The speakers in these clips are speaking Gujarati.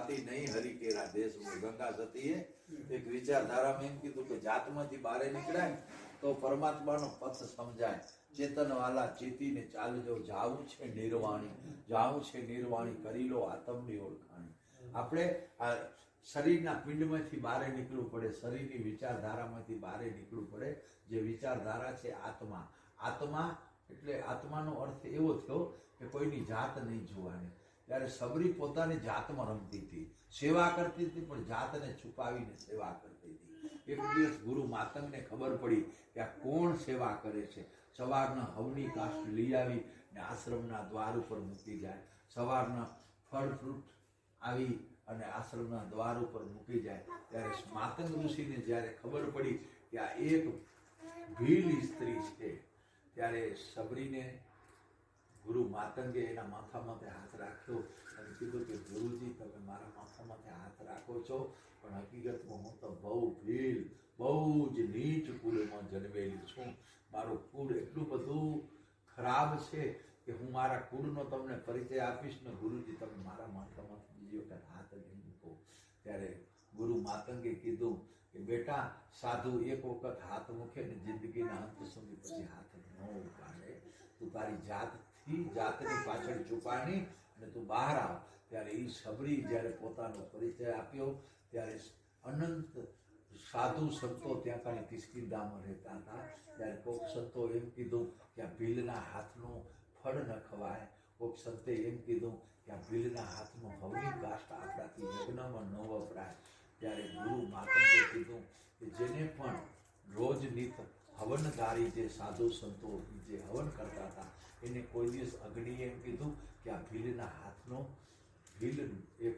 જાતિ નહીં, હરી કેરા દેશ ગંગા સતીએ એક વિચારધારામાં એમ કીધું કે જાતમાંથી બહાર નીકળાય તો પરમાત્માનો પથ સમજાય. ચેતન વાલા ચેતીને ચાલજો, જાવું છે નિર્વાણી, જાવું છે નિર્વાણી, કરી લો આતમની ઓળખાણી. આપણે આ શરીરના પિંડમાંથી બહાર નીકળવું પડે, શરીરની વિચારધારામાંથી બહાર નીકળવું પડે. જે વિચારધારા છે આત્મા. આત્મા એટલે આત્માનો અર્થ એવો થયો કે કોઈની જાત નહીં જોવાની. ત્યારે સબરી પોતાની જાતમાં રમતી હતી. સેવા કરતી હતી, પણ જાતને છુપાવીને સેવા કરતી હતી. એક દિવસ ગુરુ માતંગને ખબર પડી કે આ કોણ સેવા કરે છે. સવારના હવની કાષ્ટ લઈ આવી ને આશ્રમના દ્વાર ઉપર મૂકી જાય. સવારના ફળ ફ્રૂટ આવી અને આશ્રમના દ્વાર ઉપર મૂકી જાય. ત્યારે માતંગ ઋષિને જ્યારે ખબર પડી કે આ એક ભીલ સ્ત્રી છે, ત્યારે સબરીને ગુરુ માતંગે એના માથા માથે હાથ રાખ્યો અને કીધું કે, ગુરુજી, તમે મારા માથા માથે હાથ રાખો છો. પણ હકીકતમાં હું તો બહુ ભીલ, બહુ જ નીચ કુળમાં જન્મેલી છું. મારું કુળ એટલું બધું ખરાબ છે કે હું મારા કુળનો તમને પરિચય આપીશ ને ગુરુજી, તમે મારા માથામાંથી બીજી વખત હાથ નહીં મૂકો. ત્યારે ગુરુ માતંગે કીધું કે, બેટા, સાધુ એક વખત હાથ મૂકે ને જિંદગીના અંત સુધી પછી હાથ ન ઉપાડે. તું તારી જાતથી જાતની પાછળ છુપાણી અને તું બહાર આવ. ત્યારે એ સબરી જ્યારે પોતાનો પરિચય આપ્યો, ત્યારે અનંત સાધુ સંતો ત્યાં કાંઈ કિસ્કિંદામાં રહેતા હતા. ત્યારે કોક સંતો એમ કીધું કે આ ભીલના હાથનું ફળ ન ખવાય. કોક સંતે એમ કીધું કે આ ભીલના હાથનું હવની કાષ્ટ આપણાથી યજ્ઞમાં ન વપરાય. ત્યારે ગુરુ માતંગે કીધું કે જેને પણ રોજ નિત હવનધારી જે સાધુ સંતો જે હવન કરતા હતા, એને કોઈ દિવસ અગ્નિએ એમ કીધું કે આ ભીલના હાથનો, ભીલ એક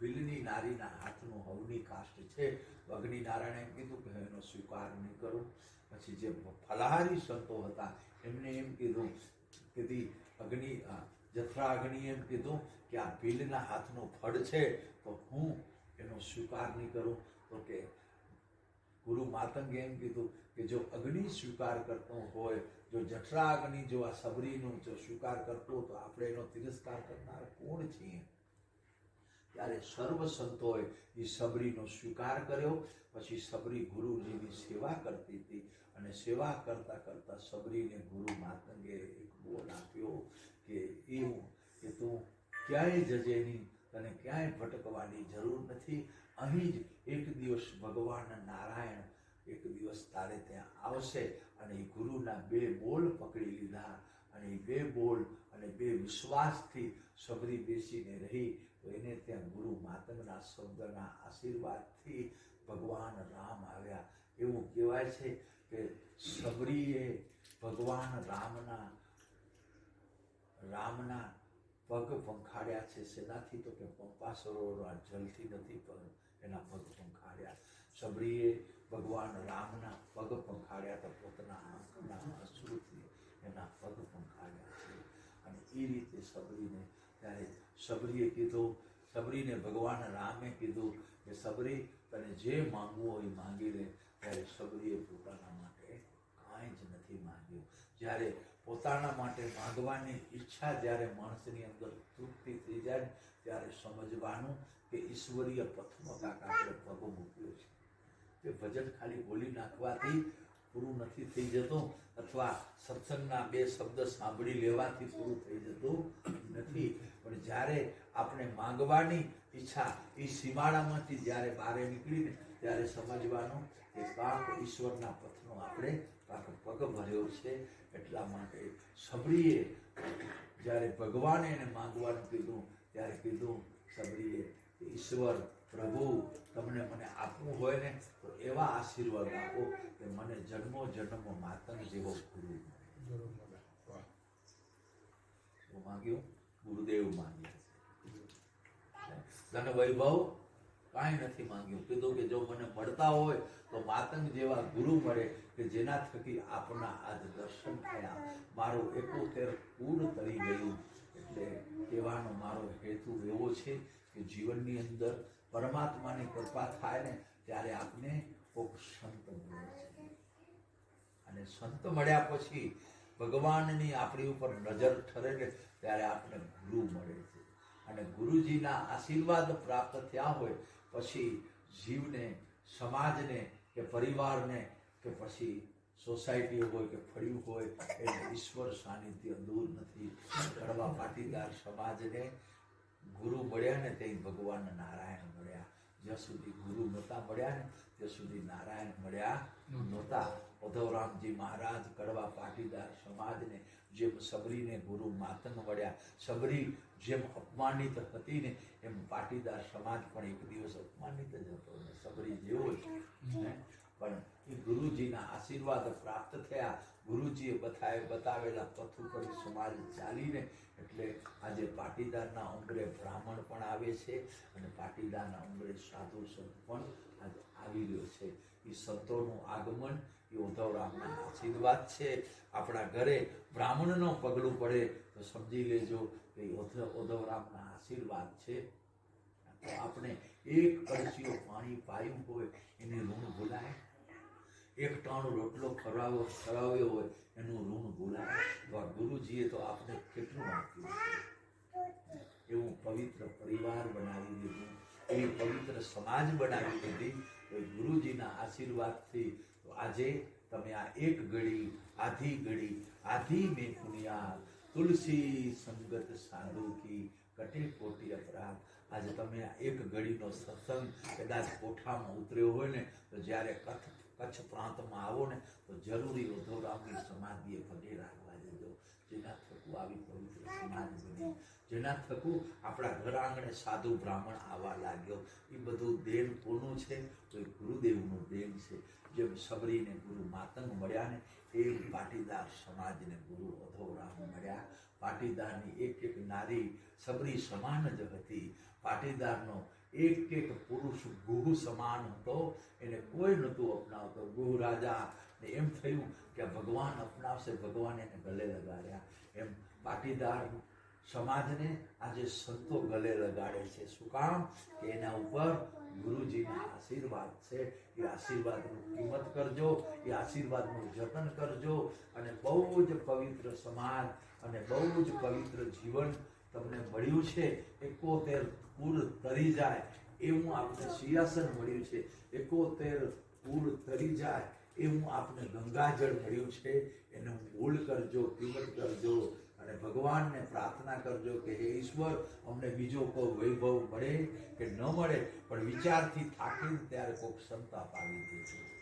ભીલની નારીના હાથનું હવની કાષ્ટ છે. અગ્નિ નારાયણ એમ કીધું કે એનો સ્વીકાર નહીં કરું. પછી જે ફલાહારી સંતો હતા, એમને એમ કીધું કે અગ્નિ જથરા અગ્નિએ એમ કીધું કે આ ભીલના હાથનો ફળ છે, તો હું એનો સ્વીકાર નહીં કરું. તો કે ગુરુ માતંગે એમ કીધું કે જો અગ્નિ સ્વીકાર કરતો હોય, જો જઠરા અગ્નિ જો આ સબરીનો જો સ્વીકાર કરતો તો આપણે એનો તિરસ્કાર કરનાર કોણ છીએ? ત્યારે સર્વ સંતોએ એ સબરીનો સ્વીકાર કર્યો, પછી સબરી ગુરુજીની સેવા કરતી હતી અને સેવા કરતા કરતા સબરીને ગુરુ માતંગે એક બોલ આપ્યો કે એવું કે તું ક્યાંય જજે નહીં, તને ક્યાંય ભટકવાની જરૂર નથી અહીં જ એક દિવસ ભગવાન નારાયણ એક દિવસ તારે ત્યાં આવશે અને એ ગુરુના બે બોલ પકડી લીધા અને એ બે બોલ અને બે વિશ્વાસથી સબરી બેસીને રહી, તો એને ત્યાં ગુરુ માતંગના શબ્દના આશીર્વાદથી ભગવાન રામ આવ્યા. એવું કહેવાય છે કે સબરીએ ભગવાન રામના રામના પગ પંખાડ્યા છે. શેનાથી તો કે પંપા સરોવરના જલથી નથી, પણ સબરીએ ભગવાન રામના પગ પંખાડ્યા તો પોતાના આંખના અશ્રુથી એના પગ પંખાડ્યા છે. અને એ રીતે સબરીને ત્યારે સબરીએ કીધું સબરીને ભગવાન રામે કીધું કે સબરી તને જે માંગવું હોય માંગી લે. ત્યારે સબરીએ પોતાના માટે કાંઈ જ નથી માંગ્યું. જ્યારે પોતાના માટે માંગવાની ઈચ્છા જ્યારે માણસની અંદર તૃપ્તિ થઈ જાય ત્યારે સમજવાનું કે ઈશ્વરીય પથમાં કાંક આપણે પગ મૂક્યો છે. કે ભજન ખાલી બોલી નાખવાથી પૂરું નથી થઈ જતું અથવા સત્સંગના બે શબ્દ સાંભળી લેવાથી પૂરું થઈ જતું નથી. પણ જ્યારે આપણે માંગવાની ઈચ્છા એ સીમાડામાંથી જ્યારે બહાર નીકળીને ત્યારે સમજવાનું કે પાક ઈશ્વરના પથનો આપણે પાક પગ ભર્યો છે એટલા માટે સબરીએ જ્યારે ભગવાને એને માંગવાનું કીધું, ત્યારે કીધું સબરીએ ઈશ્વર પ્રભુ, તમને મને આપવું હોય ને, તો એવા આશીર્વાદ આપો કે મને જન્મો જન્મ માતંગ જેવો ગુરુ શું માંગ્યું, ગુરુદેવ માંગ્યા ધન વૈભવ કાંઈ નથી માંગ્યું. કીધું કે જો મને મળતા હોય, તો માતંગ જેવા ગુરુ મળે કે જેના થકી આપના આજ દર્શન થયા. મારું એકોતેર પૂર્ણ કરી ગયું. એટલે કહેવાનો મારો હેતુ એવો છે કે જીવનની અંદર પરમાત્માની કૃપા થાય ને ત્યારે આપને કોક સંત મળે છે. અને સંત મળ્યા પછી ભગવાનની આપણી ઉપર નજર ઠરે ને ત્યારે આપણે ગુરુ મળે છે. અને ગુરુજીના આશીર્વાદ પ્રાપ્ત થયા હોય પછી જીવને, સમાજને કે પરિવારને કે પછી સોસાયટી હોય કે ફળ્યું હોય, એને ઈશ્વર સાનિધ્ય દૂર નથી. કડવા પાટીદાર સમાજને ગુરુ મળ્યા ને તે ભગવાન નારાયણ મળ્યા. જ્યાં સુધી ગુરુ નહોતા મળ્યા ને, ત્યાં સુધી નારાયણ મળ્યા નહોતા. ઉદ્ધવરામજી મહારાજ કડવા પાટીદાર સમાજને જેમ સબરીને ગુરુ માતંગ મળ્યા. સબરી જેમ અપમાનિત હતી ને, એમ પાટીદાર સમાજ પણ એક દિવસ અપમાનિત જ હતો. ને સબરી જેવો જ? પણ એ ગુરુજીના આશીર્વાદ પ્રાપ્ત થયા. ગુરુજીએ બતાવે બતાવેલા પથ ઉપર સમાજ ચાલીને એટલે આજે પાટીદારના ઉંમરે બ્રાહ્મણ પણ આવે છે અને પાટીદારના ઉંમરે સાધુ સંત પણ આજે આવી રહ્યો છે. એ સંતોનું આગમન એ ઉદ્ધવરામના આશીર્વાદ છે. આપણા ઘરે બ્રાહ્મણનો પગલું પડે તો સમજી લેજો કે ઉદ્ધવરામના આશીર્વાદ છે. આપણે એક કળશીઓ પાણી પાયું હોય, એને એક ટાણું રોટલો ખરાવો, ખરાવ્યો હોય, એનું ઋણ ભૂલાય. ગુરુજીએ તો આપણે કેટલું આપ્યું? એવું પવિત્ર પરિવાર બનાવી દીધું. એવી પવિત્ર સમાજ બનાવી દીધી. એ ગુરુજીના આશીર્વાદથી આજે તમે આ એક ઘડી, આધી ઘડી, આધી મેં પુણ્યા તુલસી સંગત સાધુ કી કટે કોટી અપરાધ. આજે તમે આ એક ઘડીનો સત્સંગ કદાચ કોઠામાં ઉતર્યો હોય ને, તો જ્યારે કચ્છ કચ્છ પ્રાંતમાં આવો ને તો જરૂરી ઉદ્ધવરામની સમાધિએ પગે રાખવા દેજો. જેના થકું આવી પવિત્ર સમાધિ બની. જેના થકું આપણા ઘર આંગણે સાધુ બ્રાહ્મણ આવવા લાગ્યો. એ બધું દેન કોનું છે? તો એ ગુરુદેવનું દેન છે. જેમ સબરીને ગુરુ માતંગ મળ્યા ને એ પાટીદાર સમાજને ગુરુ અધોરામ મળ્યા. પાટીદારની એક એક નારી સબરી સમાન જ હતી. પાટીદારનો એક એક પુરુષ ગુહુ સમાન હતો. એને કોઈ નહોતું અપનાવતો. ગુહુ રાજા ને એમ થયું કે ભગવાન અપનાવશે, ભગવાન એને ગલે લગાડ્યા. એમ પાટીદાર સમાજને આજે સંતો ગલે લગાડે છે. શું કામ? કે એના ઉપર ગુરુજીના આશીર્વાદ છે. એ આશીર્વાદનું કિંમત કરજો. એ આશીર્વાદનું જતન કરજો. અને બહુ જ પવિત્ર સમાજ અને બહુ જ પવિત્ર જીવન તમને મળ્યું છે એકોતેર પૂર તરી જાય એવું આપણે સિંહાસન મળ્યું છે. એકોતેર પૂર તરી જાય એવું આપણે ગંગાજળ મળ્યું છે. એને ભૂલ કરજો, કિંમત કરજો અને ભગવાનને પ્રાર્થના કરજો કે હે ઈશ્વર, અમને બીજો કોઈ વૈભવ મળે કે ન મળે, પણ વિચારથી થાકીને ત્યારે કોઈક સંત અપાવી દેજો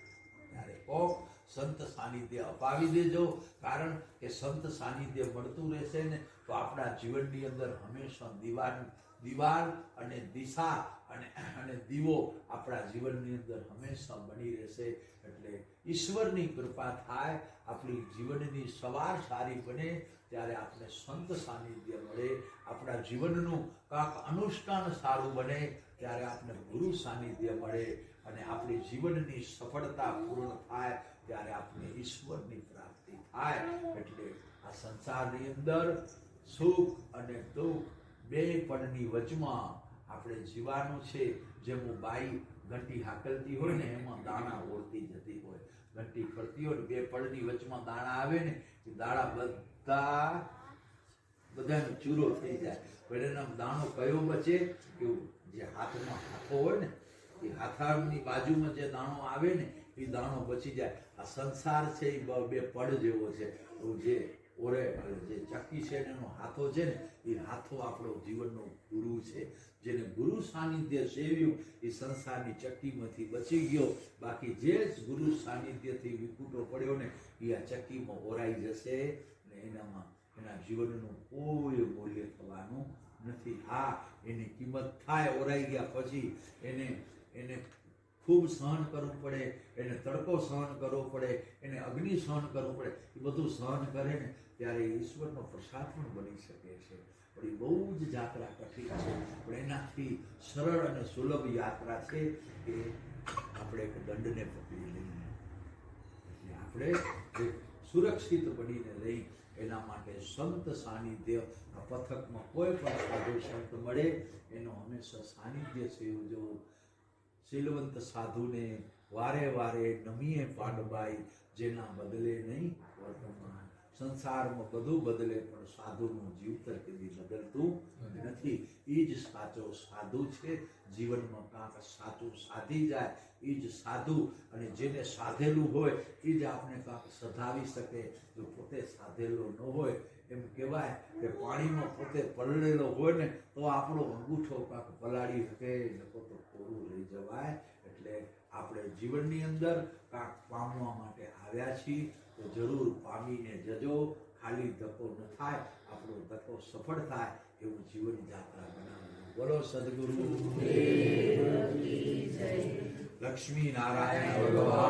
ત્યારે કોક સંત સાનિધ્ય અપાવી દેજો. કારણ કે સંત સાનિધ્ય મળતું રહેશે ને તો આપણા જીવનની અંદર હંમેશા દિવાલ દિવાલ અને દિશા અને અને દીવો આપણા જીવનની અંદર હંમેશા બની રહેશે. એટલે ઈશ્વરની કૃપા થાય, આપણી જીવનની સવાર સારી બને, ત્યારે આપણે સંત સાનિધ્ય મળે, આપણા જીવનનું કાંક અનુષ્ઠાન સારું બને, ત્યારે આપણે ગુરુ સાનિધ્ય મળે અને આપણી જીવનની સફળતા પૂર્ણ થાય, ત્યારે આપણે ઈશ્વરની પ્રાપ્તિ થાય. એટલે આ સંસારની અંદર સુખ અને દુઃખ બે પડની વચમાં આપણે જીવાનું છે. જેમ બાઈ ઘંટી હાકલતી હોય ને, એમાં દાણા ઓળતી જતી હોય. ઘંટી ફરતી હોય બે પડની વચમાં દાણા આવે ને, એ દાણા બધા બધાનો ચૂરો થઈ જાય. પણ એનો દાણો કયો બચે? કે જે હાથમાં હાથો હોય ને, એ હાથાની બાજુમાં જે દાણો આવે ને, એ દાણો બચી જાય. આ સંસાર છે એ બ- પડ જેવો છે. જે ઓરે જે ચક્કી છે એનો હાથો છે ને, એ હાથો આપણો જીવનનો ગુરુ છે, જેને ગુરુ સાનિધ્ય સેવ્યું, એ સંસારની ચક્કીમાંથી બચી ગયો. બાકી જે ગુરુ સાનિધ્યથી વિકુટો પડ્યો ને, એ આ ચક્કીમાં ઓરાઈ જશે ને એનામાં એના જીવનનું કોઈ મૂલ્ય થવાનું નથી. હા, એની કિંમત થાય ઓરાઈ ગયા પછી એને એને ખૂબ સહન કરવું પડે, એને તડકો સહન કરવો પડે, એને અગ્નિ સહન કરવું પડે, એ બધું સહન કરે ને ત્યારે ઈશ્વરનો પ્રસાદ પણ બની શકે છે. પણ એ બહુ જ યાત્રા કઠિન છે. પણ એનાથી સરળ અને સુલભ યાત્રા છે કે આપણે દંડને પકડી લઈએ. એટલે આપણે સુરક્ષિત બનીને રહી, એના માટે સંત સાનિધ્ય આ પથકમાં કોઈ પણ સાધુ સંત મળે, એનો હંમેશા સાનિધ્ય સેવજો શીલવંત સાધુને વારે વારે નમીએ પાડબાઈ જેના બદલે નહીં વર્તમાન સંસારમાં બધું બદલે પણ સાધુનું જીવતર કદી બદલતું નથી. એ જ સાચો સાધુ છે. જીવનમાં કાંક સાચું સાધી જાય એ જ સાધુ. અને જેને સાધેલું હોય એ જ આપણે કાંક સધાવી શકે. જો પોતે સાધેલો ન હોય એમ કહેવાય કે પાણીમાં પોતે પલળેલો હોય ને તો આપણો અંગૂઠો કાંક પલાળી શકે નકો તો કોરું લઈ જવાય. એટલે આપણે જીવનની અંદર કાંક પામવા માટે આવ્યા છીએ તો જરૂર પામીને જજો. ખાલી ધક્કો ન થાય આપણો ધક્કો સફળ થાય એવું જીવન યાત્રા બનાવવું બોલો સદગુરુ. લક્ષ્મી નારાયણ ભગવાન.